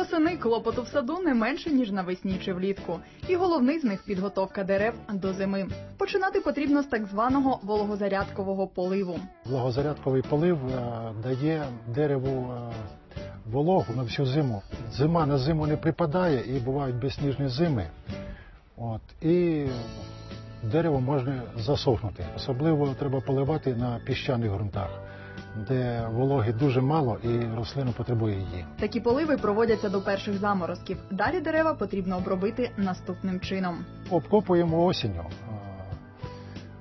Восени клопоту в саду не менше ніж навесні чи влітку. І головний з них підготовка дерев до зими. Починати потрібно з так званого вологозарядкового поливу. Влагозарядковий полив е, дає дереву е, вологу на всю зиму. Зима на зиму не припадає і бувають безсніжні зими. От, і дерево може засохнути. Особливо треба поливати на піщаних ґрунтах, де вологи дуже мало і рослина потребує її. Такі поливи проводяться до перших заморозків. Далі дерева потрібно обробити наступним чином. Обкопуємо осінню,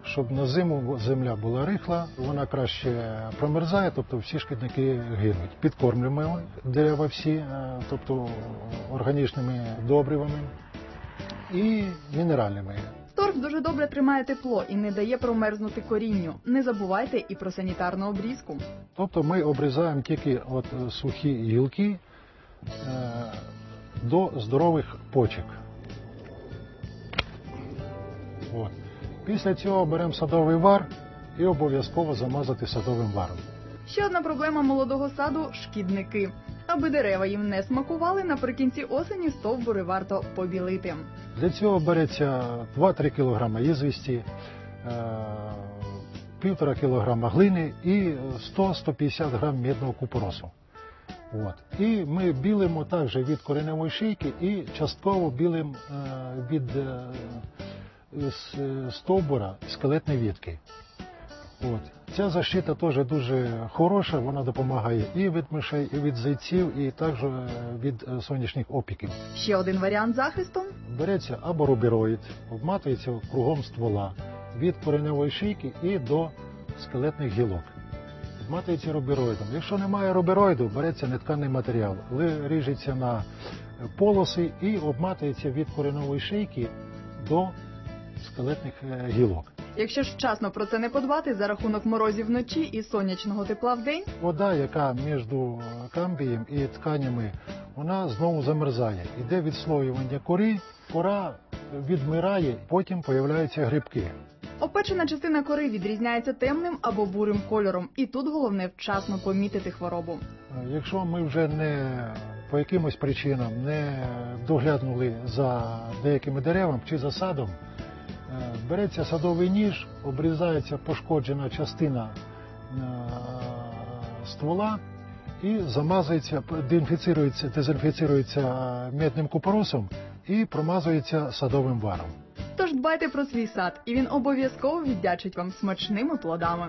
щоб на зиму земля була рихла, вона краще промерзає, тобто всі шкідники гинуть. Підкормлюємо дерева всі, е, тобто органічними добривами і мінеральними. Торф дуже добре тримає тепло і не дає промерзнути корінню. Не забувайте і про санітарну обрізку. Тобто ми обрізаємо тільки от е, сухі гілки е, до здорових почек. От. Після цього беремо садовий вар і обов'язково замазати садовим варом. Ще одна проблема молодого саду шкідники. Аби дерева їм не смакували, наприкінці осені стовбури варто побілити. Для цього береться 2-3 кг ізвісті, е, півтора кг глини і 100-150 г медного купоросу. От. І ми білимо також від кореневої шийки і частково білимо е, від е, е, стовбура скелетні відки. От. Ця защита теж дуже хороша, вона допомагає і від мишей, і від зайців, і також е, від е, сонячних опіків. Ще один варіант захисту Береться або рубероїд, обматується кругом ствола від кореневої шийки і до скелетних гілок. Обматується рубероїдом. Якщо немає рубероїду, береться нетканий матеріал, ріжеться на полоси і обматується від кореневої шийки до скелетних е, гілок. Якщо ж вчасно про це не подбати, за рахунок морозів вночі і сонячного тепла вдень, Вода, яка між камбієм і тканями, вона знову замерзає. Іде відслоювання кори, кора відмирає, потім появляються грибки. опечена частина кори відрізняється темним або бурим кольором, і тут головне вчасно помітити хворобу. Якщо ми вже не по якимось причинам не доглянули за деякими деревами чи за садом, е, береться садовий ніж, обрізається пошкоджена частина е, ствола і замазується, дезінфіцирується, дезінфіцирується медним купоросом і промазується садовим варом. Тож дбайте про свій сад, і він обов'язково віддячить вам смачними плодами.